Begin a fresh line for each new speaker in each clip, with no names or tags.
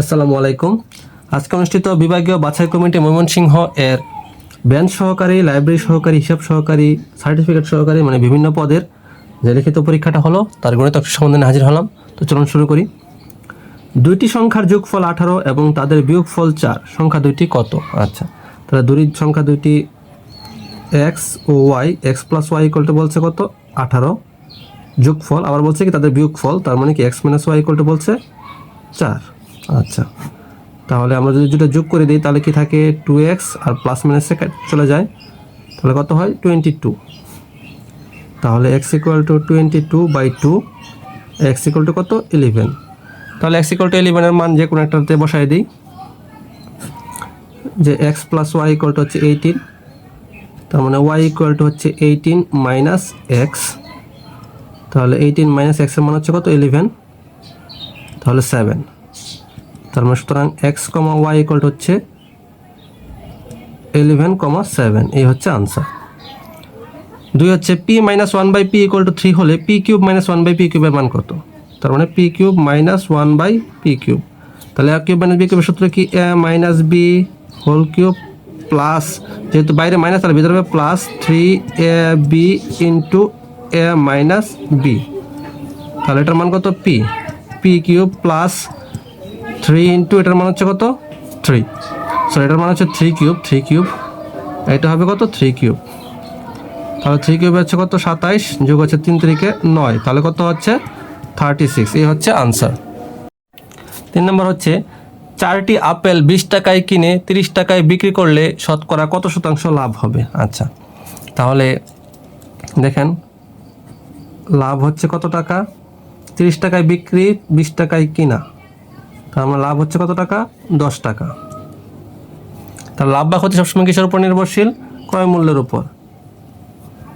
আসসালামু আলাইকুম। আজকে অনুষ্ঠিত বিভাগীয় বাছাই কমিটি ময়মনসিংহ এর ব্যাংক সহকারী লাইব্রেরি সহকারী, হিসাব সহকারী সার্টিফিকেট সহকারী মানে বিভিন্ন পদের যে লিখিত পরীক্ষাটা হলো, তার গণিত সম্বন্ধে হাজির হলাম। তো চলুন শুরু করি। দুইটি সংখ্যার যোগফল আঠারো এবং তাদের বিয়োগফল চার। সংখ্যা দুইটি কত? আচ্ছা তাহলে দুই সংখ্যা দুইটি x O y x plus y equal to বলছে কত? আঠারো। যোগফল আবার বলছে কি, তাদের বিয়োগফল, তার মানে কি এক্স মাইনাস ওয়াই বলছে চার। আচ্ছা। তাহলে আমরা যদি যেটা যোগ করে দিই, তাহলে কি থাকে টু এক্স আর প্লাস মাইনাসে চলে যায়? তাহলে কত হয়? টোয়েন্টি টু তাহলে x equal to twenty two by two x equal to কত? ইলেভেন তাহলে এক্স ইকুয়াল টু ইলেভেনের মান যে কোনো একটাতে বসাই দিই। যে x plus y equal to হচ্ছে এইটিন তার মানে ওয়াই ইকুয়াল টু হচ্ছে এইটিন মাইনাস এক্স তাহলে এইটিন মাইনাস এক্সের মান হচ্ছে কত? ইলেভেন তাহলে সেভেন তার মানে সুতরাং এক্স কমা ওয়াই ইকুয়াল হচ্ছে ইলেভেন কমা সেভেন এই হচ্ছে আনসার দুই হচ্ছে p minus one by p equal to three হলে p cube minus one by p কিউবের মান কত? তার মানে p cube minus one by p cube তাহলে এ কিউব মাইনাস বি কিউবের সূত্র কি? A minus b whole cube plus যেহেতু বাইরে মাইনাস তাহলে ভিতরে plus three a b into a minus b তাহলে এটার মান কত? P p cube plus three into এটার মান হচ্ছে কত? থ্রি সরি এটার মান হচ্ছে থ্রি কিউব থ্রি কিউব এটা হবে কত? থ্রি কিউব তাহলে থ্রি কিউব হচ্ছে কত? সাতাইশ, যোগ হচ্ছে তিন তারিখে নয়। তাহলে কত হচ্ছে? থার্টি সিক্স এই হচ্ছে আনসার তিন নম্বর হচ্ছে, চারটি আপেল বিশ টাকায় কিনে তিরিশ টাকায় বিক্রি করলে শতকরা কত শতাংশ লাভ হবে? আচ্ছা তাহলে দেখেন, লাভ হচ্ছে কত টাকা? তিরিশ টাকায় বিক্রি, বিশ টাকায় কিনা। তার মানে লাভ হচ্ছে কত টাকা? দশ টাকা। তার লাভ বা ক্ষতি সবসময় কিসের উপর নির্ভরশীল? ক্রয় মূল্যের উপর।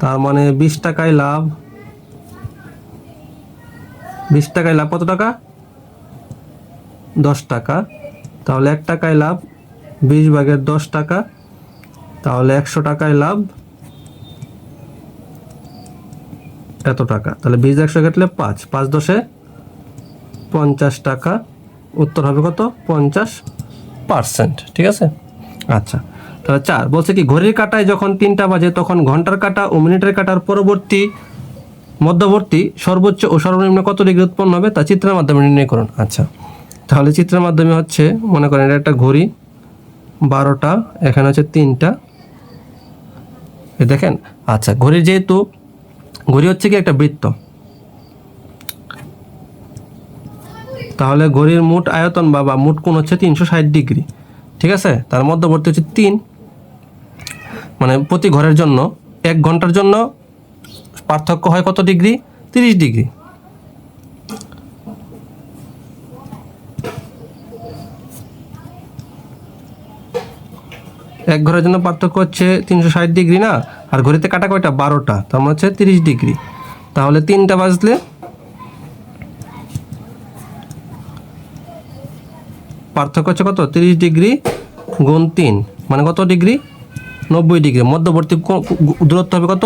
তার মানে বিশ টাকায় লাভ, বিশ টাকায় লাভ কত টাকা? দশ টাকা। তাহলে এক টাকায় লাভ বিশ ভাগের দশ টাকা। তাহলে একশো টাকায় লাভ এত টাকা। তাহলে বিশ একশো কাটলে পাঁচ পাঁচ দশে পঞ্চাশ টাকা। উত্তর হবে কত? পঞ্চাশ পার্সেন্ট, ঠিক আছে? আচ্ছা তাহলে চার, বলছে কি, ঘড়ির কাটায় যখন তিনটা বাজে তখন ঘণ্টার কাটা ও মিনিটের কাটার পরবর্তী মধ্যবর্তী সর্বোচ্চ ও সর্বনিম্ন কত ডিগ্রি উৎপন্ন হবে? তা চিত্রের মাধ্যমে নির্ণয় করুন। আচ্ছা তাহলে চিত্রের মাধ্যমে হচ্ছে, মনে করেন এটা একটা ঘড়ি, বারোটা, এখানে হচ্ছে তিনটা। দেখেন আচ্ছা ঘড়ির যেহেতু, ঘড়ি হচ্ছে কি একটা বৃত্ত তাহলে ঘড়ির মোট আয়তন বা বা মোট কোণ হচ্ছে তিনশো ষাট ডিগ্রি। ঠিক আছে? তার মধ্যবর্তী হচ্ছে তিন। মানে প্রতি ঘরের জন্য, এক ঘণ্টার জন্য পার্থক্য হয় কত ডিগ্রি? তিরিশ ডিগ্রি। এক ঘরের জন্য পার্থক্য হচ্ছে তিনশো ষাট ডিগ্রি না? আর ঘড়িতে কাটা কয়টা? বারোটা। তার মানে হচ্ছে তিরিশ ডিগ্রি। তাহলে তিনটা বাজলে পার্থক্য হচ্ছে কত? তিরিশ ডিগ্রি গুণ তিন। মানে কত ডিগ্রি? নব্বই ডিগ্রি। মধ্যবর্তী দূরত্ব হবে কত?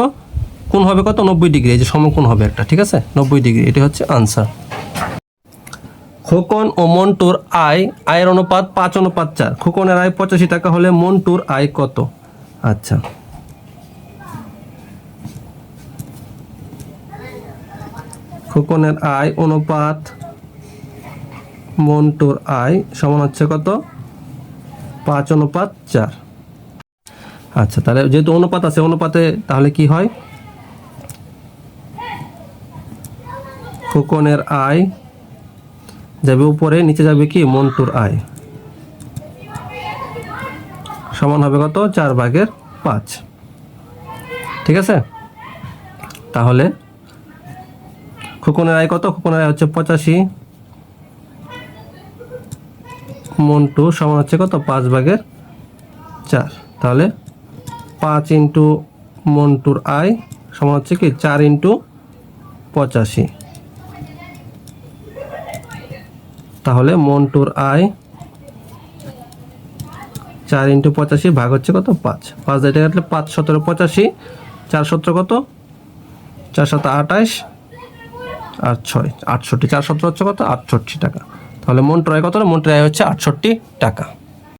কোন হবে কত? নব্বই ডিগ্রি। এই যে সমকোণ হবে একটা, ঠিক আছে? নব্বই ডিগ্রি। এটি হচ্ছে আনসার। খোকন ও মন্টুর আয়, আয়ের অনুপাত পাঁচ, অনুপাত চার। খোকনের আয় পঁচাশি টাকা হলে মন্টুর আয় কত? আচ্ছা। খোকনের আয় অনুপাত মন্টুর আয় সমান হচ্ছে কত? পাঁচ অনুপাত চার। আচ্ছা তাহলে যেহেতু অনুপাত আছে, অনুপাতে তাহলে কি হয়? খোকনের আয় যাবে উপরে, নিচে যাবে কি? মন্টুর আয়। সমান হবে কত? চার ভাগের পাঁচ। ঠিক আছে? তাহলে খোকনের আয় কত? খোকনের আয় হচ্ছে পঁচাশি। মন্টু সমান হচ্ছে কত? পাঁচ ভাগের চার। তাহলে পাঁচ ইন্টু মন্টুর আয় সমান হচ্ছে কি? চার ইন্টু পঁচাশি। তাহলে মন্টুর আয় চার ইন্টু পঁচাশি ভাগ হচ্ছে কত? পাঁচ। পাঁচ দিয়ে কাটলে পাঁচ সতেরো পঁচাশি। চার সতেরো কত? চার শত আঠাশ আর ছয়। আটষট্টি। চার সতেরো হচ্ছে কত? আটষট্টি টাকা। তাহলে মন ট্রয় কত মন ট্রয় হচ্ছে আটষট্টি টাকা।